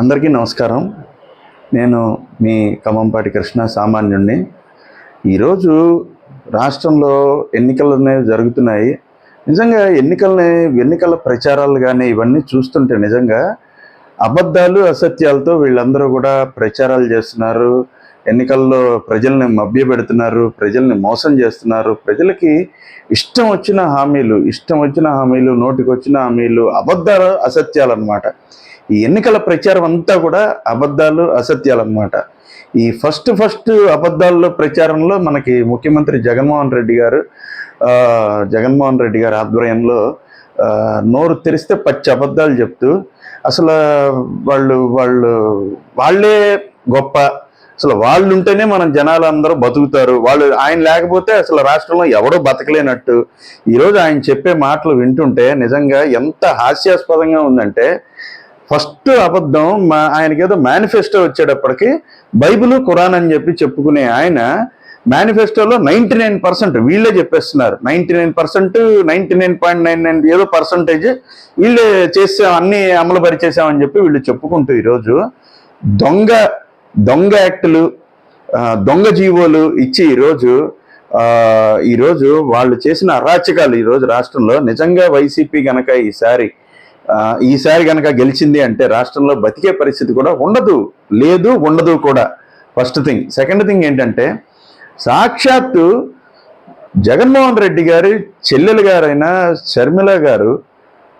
అందరికీ నమస్కారం. నేను మీ ఖమ్మంపాటి కృష్ణ సామాన్యుణ్ణి. ఈరోజు రాష్ట్రంలో ఎన్నికలు అనేవి జరుగుతున్నాయి. నిజంగా ఎన్నికలని ఎన్నికల ప్రచారాలు కానీ ఇవన్నీ చూస్తుంటే నిజంగా అబద్ధాలు అసత్యాలతో వీళ్ళందరూ కూడా ప్రచారాలు చేస్తున్నారు. ఎన్నికల్లో ప్రజల్ని మభ్యపెడుతున్నారు ప్రజల్ని మోసం చేస్తున్నారు. ప్రజలకి ఇష్టం వచ్చిన హామీలు ఇష్టం వచ్చిన హామీలు నోటికి వచ్చిన హామీలు అబద్ధాలు అసత్యాలు అన్నమాట. ఈ ఎన్నికల ప్రచారం అంతా కూడా అబద్ధాలు అసత్యాలు అన్నమాట ఈ ఫస్ట్ ఫస్ట్ అబద్ధాల్లో ప్రచారంలో మనకి ముఖ్యమంత్రి జగన్మోహన్ రెడ్డి గారు జగన్మోహన్ రెడ్డి గారి ఆధ్వర్యంలో నోరు తెరిస్తే పచ్చి అబద్ధాలు చెప్తూ అసలు వాళ్ళు వాళ్ళు వాళ్ళే గొప్ప. అసలు వాళ్ళు ఉంటేనే మనం జనాలు అందరూ బతుకుతారు. వాళ్ళు ఆయన లేకపోతే అసలు రాష్ట్రంలో ఎవడో బతకలేనట్టు. ఈరోజు ఆయన చెప్పే మాటలు వింటుంటే నిజంగా ఎంత హాస్యాస్పదంగా ఉందంటే ఫస్ట్ అబద్ధం మా ఆయనకి ఏదో మేనిఫెస్టో వచ్చేటప్పటికి బైబిల్ ఖురాన్ అని చెప్పి చెప్పుకునే ఆయన మేనిఫెస్టోలో నైంటీ నైన్ పర్సెంట్ వీళ్ళే చెప్పేస్తున్నారు. Ninety nine percent ninety nine point nine nine ఏదో పర్సంటేజ్ వీళ్ళే చేసాం అన్ని అమలు పరిచేసామని చెప్పి వీళ్ళు చెప్పుకుంటూ ఈరోజు దొంగ దొంగ యాక్టులు దొంగ జీవోలు ఇచ్చి ఈరోజు ఈరోజు వాళ్ళు చేసిన అరాచకాలు ఈరోజు రాష్ట్రంలో. నిజంగా వైసీపీ గనక ఈసారి ఈసారి కనుక గెలిచింది అంటే రాష్ట్రంలో బతికే పరిస్థితి కూడా ఉండదు. లేదు ఉండదు కూడా. ఫస్ట్ థింగ్ సెకండ్ థింగ్ ఏంటంటే సాక్షాత్తు జగన్మోహన్ రెడ్డి గారి చెల్లెలు గారైన షర్మిల గారు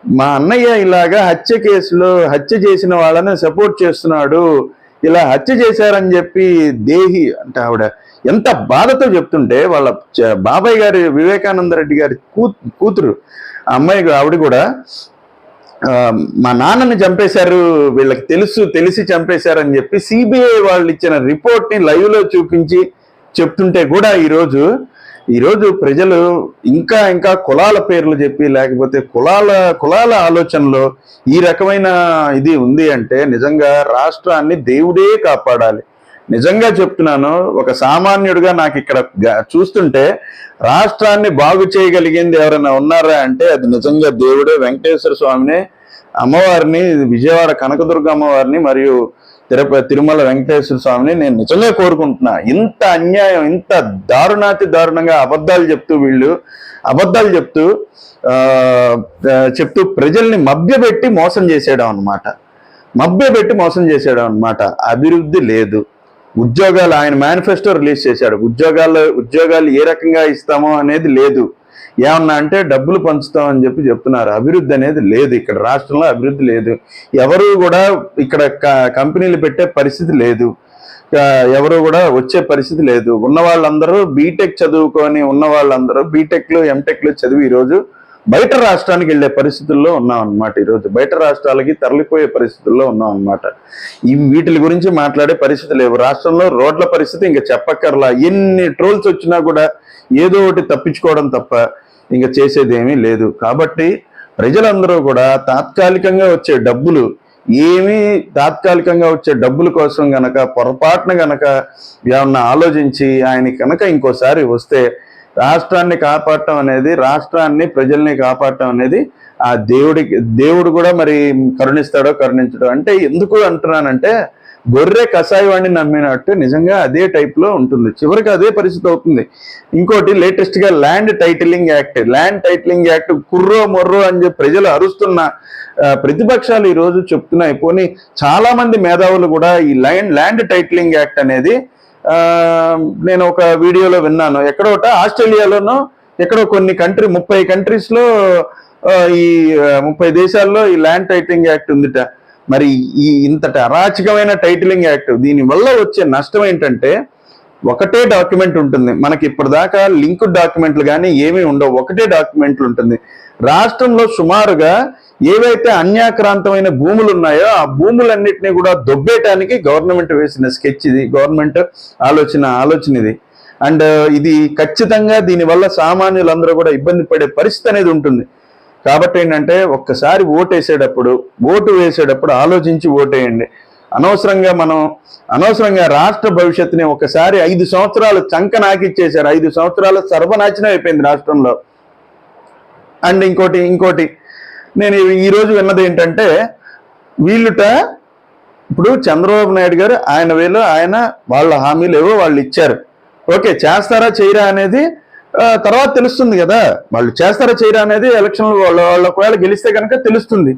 మా అన్నయ్య ఇలాగా హత్య కేసులో హత్య చేసిన వాళ్ళని సపోర్ట్ చేస్తున్నాడు. ఇలా హత్య చేశారని చెప్పి దేహి అంటే ఆవిడ ఎంత బాధతో చెప్తుంటే వాళ్ళ బాబాయ్ గారి వివేకానంద రెడ్డి గారి కూతురు ఆ అమ్మాయి ఆవిడ కూడా మా నాన్నని చంపేశారు వీళ్ళకి తెలుసు తెలిసి చంపేశారని చెప్పి సిబిఐ వాళ్ళు ఇచ్చిన రిపోర్ట్ని లైవ్లో చూపించి చెప్తుంటే కూడా ఈరోజు ఈరోజు ప్రజలు ఇంకా ఇంకా కులాల పేర్లు చెప్పి లేకపోతే కులాల కులాల ఆలోచనలో ఈ రకమైన ఇది ఉంది అంటే నిజంగా రాష్ట్రాన్ని దేవుడే కాపాడాలి. నిజంగా చెప్తున్నాను ఒక సామాన్యుడిగా నాకు ఇక్కడ చూస్తుంటే రాష్ట్రాన్ని బాగు చేయగలిగింది ఎవరైనా ఉన్నారా అంటే అది నిజంగా దేవుడే. వెంకటేశ్వర స్వామిని అమ్మవారిని విజయవాడ కనకదుర్గ అమ్మవారిని మరియు తిరుపతి తిరుమల వెంకటేశ్వర స్వామిని నేను నిజంగా కోరుకుంటున్నా. ఇంత అన్యాయం ఇంత దారుణాతి దారుణంగా అబద్ధాలు చెప్తూ వీళ్ళు అబద్ధాలు చెప్తూ చెప్తూ ప్రజల్ని మభ్యపెట్టి మోసం చేసేయడం అనమాట మభ్యపెట్టి మోసం చేసేయడం అనమాట అభివృద్ధి లేదు. ఉద్యోగాలు ఆయన మేనిఫెస్టో రిలీజ్ చేశాడు. ఉద్యోగాలు ఉద్యోగాలు ఏ రకంగా ఇస్తామో అనేది లేదు. ఏమన్నా అంటే డబ్బులు పంచుతామని చెప్పి చెప్తున్నారు. అభివృద్ధి అనేది లేదు. ఇక్కడ రాష్ట్రంలో అభివృద్ధి లేదు. ఎవరు కూడా ఇక్కడ క- కంపెనీలు పెట్టే పరిస్థితి లేదు. ఎవరు కూడా వచ్చే పరిస్థితి లేదు. ఉన్న వాళ్ళందరూ బీటెక్ చదువుకొని ఉన్న వాళ్ళందరూ బీటెక్లు ఎంటెక్లు చదివి ఈరోజు బయట రాష్ట్రానికి వెళ్ళే పరిస్థితుల్లో ఉన్నాం అనమాట ఈరోజు. బయట రాష్ట్రాలకి తరలిపోయే పరిస్థితుల్లో ఉన్నాం అనమాట ఈ వీటి గురించి మాట్లాడే పరిస్థితి లేవు. రాష్ట్రంలో రోడ్ల పరిస్థితి ఇంకా చెప్పక్కర్లా. ఎన్ని ట్రోల్స్ వచ్చినా కూడా ఏదో ఒకటి తప్పించుకోవడం తప్ప ఇంకా చేసేది ఏమీ లేదు. కాబట్టి ప్రజలందరూ కూడా తాత్కాలికంగా వచ్చే డబ్బులు ఏమీ తాత్కాలికంగా వచ్చే డబ్బుల కోసం గనక పొరపాటున గనక ఏమన్నా ఆలోచించి ఆయన కనుక ఇంకోసారి వస్తే రాష్ట్రాన్ని కాపాడటం అనేది రాష్ట్రాన్ని ప్రజల్ని కాపాడటం అనేది ఆ దేవుడికి దేవుడు కూడా మరి కరుణిస్తాడో కరుణించడో అంటే ఎందుకు అంటున్నానంటే గొర్రె కషాయవాణ్ణి నమ్మినట్టు నిజంగా అదే టైప్లో ఉంటుంది. చివరికి అదే పరిస్థితి అవుతుంది. ఇంకోటి లేటెస్ట్గా land titling act land titling act కుర్రో మొర్రో అని చెప్పి ప్రజలు అరుస్తున్న ప్రతిపక్షాలు ఈరోజు చెప్తున్నాయి. పోనీ చాలామంది మేధావులు కూడా ఈ ల్యాండ్ ల్యాండ్ టైటిలింగ్ యాక్ట్ అనేది నేను ఒక వీడియోలో విన్నాను. ఎక్కడోట ఆస్ట్రేలియాలోనో ఎక్కడో కొన్ని కంట్రీ ముప్పై కంట్రీస్లో ఈ ముప్పై దేశాల్లో ఈ ల్యాండ్ టైటిలింగ్ యాక్ట్ ఉందిట. మరి ఈ ఇంతటి అరాచకమైన టైటిలింగ్ యాక్ట్ దీని వల్ల వచ్చే నష్టం ఏంటంటే ఒకటే డాక్యుమెంట్ ఉంటుంది. మనకి ఇప్పటిదాకా లింక్ డాక్యుమెంట్లు కానీ ఏమీ ఉండవు. ఒకటే డాక్యుమెంట్లు ఉంటుంది. రాష్ట్రంలో సుమారుగా ఏవైతే అన్యాక్రాంతమైన భూములు ఉన్నాయో ఆ భూములన్నిటినీ కూడా దొబ్బేయటానికి గవర్నమెంట్ వేసిన స్కెచ్ ఇది. గవర్నమెంట్ ఆలోచన ఆలోచన ఇది. అండ్ ఇది ఖచ్చితంగా దీనివల్ల సామాన్యులందరూ కూడా ఇబ్బంది పడే పరిస్థితి అనేది ఉంటుంది. కాబట్టి ఏంటంటే ఒక్కసారి ఓటు వేసేటప్పుడు ఓటు వేసేటప్పుడు ఆలోచించి ఓటేయండి. అనవసరంగా మనం అనవసరంగా రాష్ట్ర భవిష్యత్తుని ఒకసారి ఐదు సంవత్సరాలు చంక నాకిచ్చేశారు. ఐదు సంవత్సరాలు సర్వనాశనం అయిపోయింది రాష్ట్రంలో. అండ్ ఇంకోటి ఇంకోటి నేను ఈరోజు విన్నది ఏంటంటే వీళ్ళుట ఇప్పుడు చంద్రబాబు నాయుడు గారు ఆయన వేలు ఆయన వాళ్ళ హామీలు ఏవో వాళ్ళు ఇచ్చారు. ఓకే చేస్తారా చేయరా అనేది తర్వాత తెలుస్తుంది కదా. వాళ్ళు చేస్తారా చేయరా అనేది ఎలక్షన్లు వాళ్ళు వాళ్ళు ఒకవేళ గెలిస్తే కనుక తెలుస్తుంది.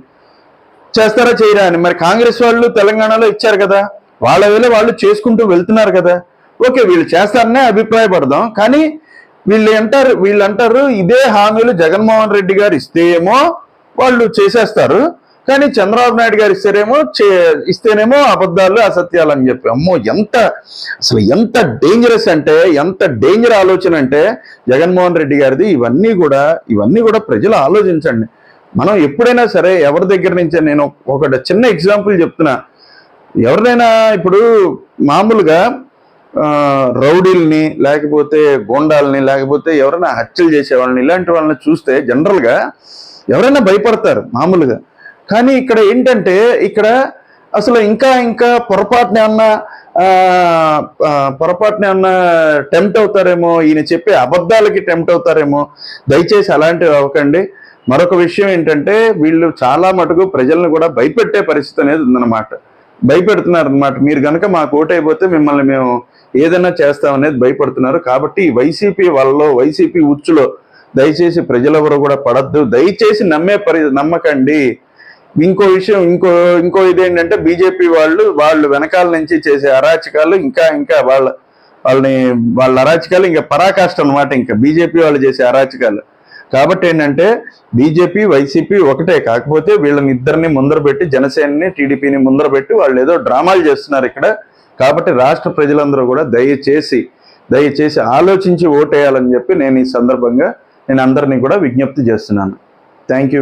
చేస్తారా చేయరా అని. మరి కాంగ్రెస్ వాళ్ళు తెలంగాణలో ఇచ్చారు కదా వాళ్ళ వేళ వాళ్ళు చేసుకుంటూ వెళ్తున్నారు కదా. ఓకే వీళ్ళు చేస్తారనే అభిప్రాయపడదాం కానీ వీళ్ళు అంటారు వీళ్ళు అంటారు ఇదే హామీలు జగన్మోహన్ రెడ్డి గారు ఇస్తే ఏమో వాళ్ళు చేసేస్తారు కానీ చంద్రబాబు నాయుడు గారు ఇస్తారేమో చే- ఇస్తేనేమో అబద్ధాలు అసత్యాలు అని చెప్పి. అమ్మో ఎంత అసలు ఎంత డేంజరస్ అంటే ఎంత డేంజర్ ఆలోచన అంటే జగన్మోహన్ రెడ్డి గారిది. ఇవన్నీ కూడా ఇవన్నీ కూడా ప్రజలు ఆలోచించండి. మనం ఎప్పుడైనా సరే ఎవరి దగ్గర నుంచి నేను ఒక చిన్న ఎగ్జాంపుల్ చెప్తున్నా. ఎవరినైనా ఇప్పుడు మామూలుగా రౌడీల్ని లేకపోతే గోండాల్ని లేకపోతే ఎవరైనా హత్యలు చేసే వాళ్ళని ఇలాంటి వాళ్ళని చూస్తే జనరల్గా ఎవరైనా భయపడతారు మామూలుగా. కానీ ఇక్కడ ఏంటంటే ఇక్కడ అసలు ఇంకా ఇంకా పొరపాటున ఏమన్నా పొరపాటున ఏమన్నా టెంప్ట్ అవుతారేమో ఈయన చెప్పే అబద్ధాలకి టెంప్ట్ అవుతారేమో దయచేసి అలాంటివి అవ్వకండి. మరొక విషయం ఏంటంటే వీళ్ళు చాలా మటుకు ప్రజలను కూడా భయపెట్టే పరిస్థితి అనేది ఉందన్నమాట. భయపెడుతున్నారు అనమాట మీరు కనుక మాకు ఓటైపోతే మిమ్మల్ని మేము ఏదైనా చేస్తామనేది భయపడుతున్నారు. కాబట్టి వైసీపీ వాళ్ళలో వైసీపీ ఉచ్చులో దయచేసి ప్రజలెవరు కూడా పడద్దు. దయచేసి నమ్మే పరి నమ్మకండి. ఇంకో విషయం ఇంకో ఇంకో ఇదేంటంటే బీజేపీ వాళ్ళు వాళ్ళు వెనకాల నుంచి చేసే అరాచకాలు ఇంకా ఇంకా వాళ్ళ వాళ్ళని వాళ్ళ అరాచకాలు ఇంకా పరాకాష్ట అనమాట ఇంకా. బీజేపీ వాళ్ళు చేసే అరాచకాలు. కాబట్టి ఏంటంటే బీజేపీ వైసీపీ ఒకటే. కాకపోతే వీళ్ళని ఇద్దరిని ముందర పెట్టి జనసేనని టీడీపీని ముందర పెట్టి వాళ్ళు ఏదో డ్రామాలు చేస్తున్నారు ఇక్కడ. కాబట్టి రాష్ట్ర ప్రజలందరూ కూడా దయచేసి దయచేసి ఆలోచించి ఓటేయాలని చెప్పి నేను ఈ సందర్భంగా నేను అందరినీ కూడా విజ్ఞప్తి చేస్తున్నాను. Thank you